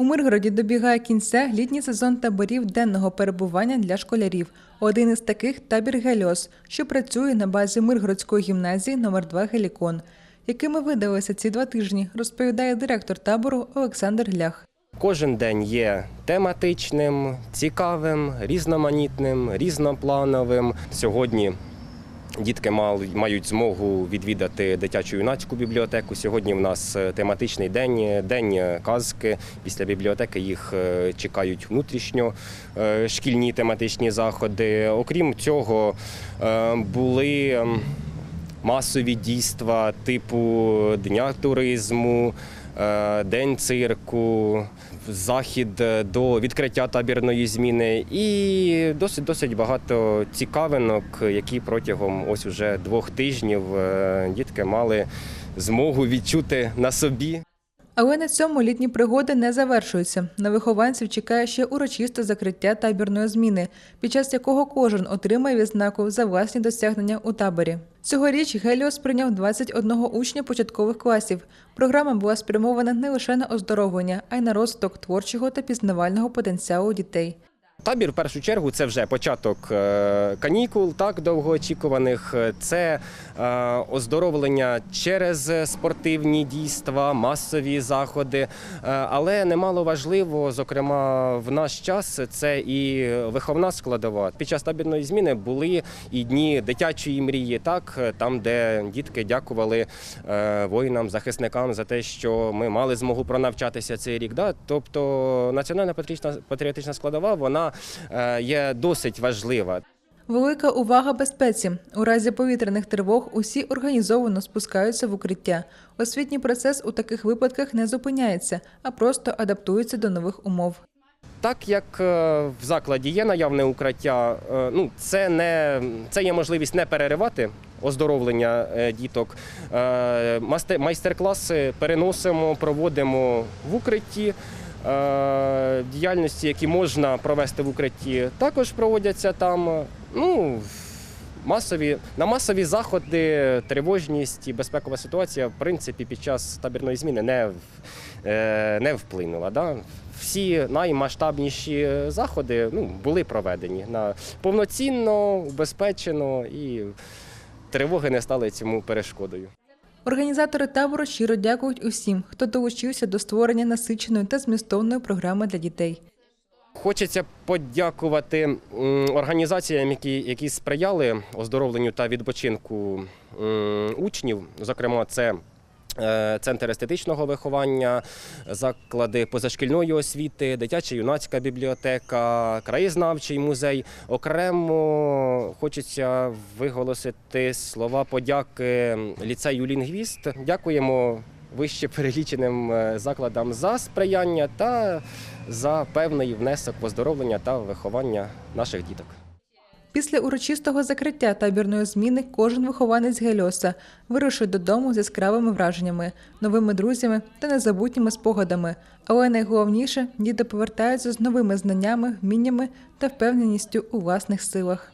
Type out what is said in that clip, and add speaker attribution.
Speaker 1: У Миргороді добігає кінця літній сезон таборів денного перебування для школярів. Один із таких табір Гельос, що працює на базі Миргородської гімназії номер 2 Гелікон. Якими видалися ці два тижні, розповідає директор табору Олександр Глях.
Speaker 2: Кожен день є тематичним, цікавим, різноманітним, різноплановим. Сьогодні дітки мають змогу відвідати дитячу юнацьку бібліотеку. Сьогодні в нас е, тематичний день, день казки. Після бібліотеки їх е, чекають внутрішньо е, шкільні тематичні заходи. Окрім цього, е, були ем, масові дійства типу Дня туризму, е, День цирку, захід е, до відкриття табірної зміни і досить досить багато цікавинок, які протягом ось уже двох тижнів е, дітки мали змогу відчути на собі.
Speaker 1: Але на цьому літні пригоди не завершуються. На вихованців чекає ще урочисте закриття табірної зміни, під час якого кожен отримає відзнаку за власні досягнення у таборі. Цьогоріч Геліос прийняв 21 учня початкових класів. Програма була спрямована не лише на оздоровлення, а й на розвиток творчого та пізнавального потенціалу дітей.
Speaker 2: Табір в першу чергу це вже початок е, канікул, так довгоочікуваних. Це е, оздоровлення через спортивні дійства, масові заходи. Е, Але немало важливо, зокрема, в наш час це і виховна складова. Під час табірної зміни були і дні дитячої мрії, так там, де дітки дякували воїнам, захисникам за те, що ми мали змогу пронавчатися цей рік. Да? Тобто національна патріотична складова вона е, є досить важлива.
Speaker 1: Велика увага безпеці. У разі повітряних тривог усі організовано спускаються в укриття. Освітній процес у таких випадках не зупиняється, а просто адаптується до нових умов.
Speaker 2: Так як е, в закладі є наявне укриття, е, ну це не це є можливість не переривати оздоровлення діток. Майстер-класи переносимо, проводимо в укритті. Е, Діяльності, які можна провести в укритті, також проводяться там. Ну, Масові на масові заходи, тривожність і безпекова ситуація, в принципі, під час табірної зміни не, е, не вплинула. Да? Всі наймасштабніші заходи ну, були проведені на повноцінно, убезпечено і тривоги не стали цьому перешкодою.
Speaker 1: Організатори табору щиро дякують усім, хто долучився до створення насиченої та змістовної програми для дітей.
Speaker 2: Хочеться подякувати організаціям, які, які сприяли оздоровленню та відпочинку учнів. Зокрема, це Центр естетичного виховання, заклади позашкільної освіти, дитяча юнацька бібліотека, краєзнавчий музей. Окремо хочеться виголосити слова подяки ліцею лінгвіст. Дякуємо вище переліченим е, закладам за сприяння та за певний внесок в оздоровлення та виховання наших діток.
Speaker 1: Після урочистого закриття табірної зміни кожен вихованець Гельоса вирушить додому з яскравими враженнями, новими друзями та незабутніми спогадами. Але найголовніше діти повертаються з новими знаннями, вміннями та впевненістю у власних силах.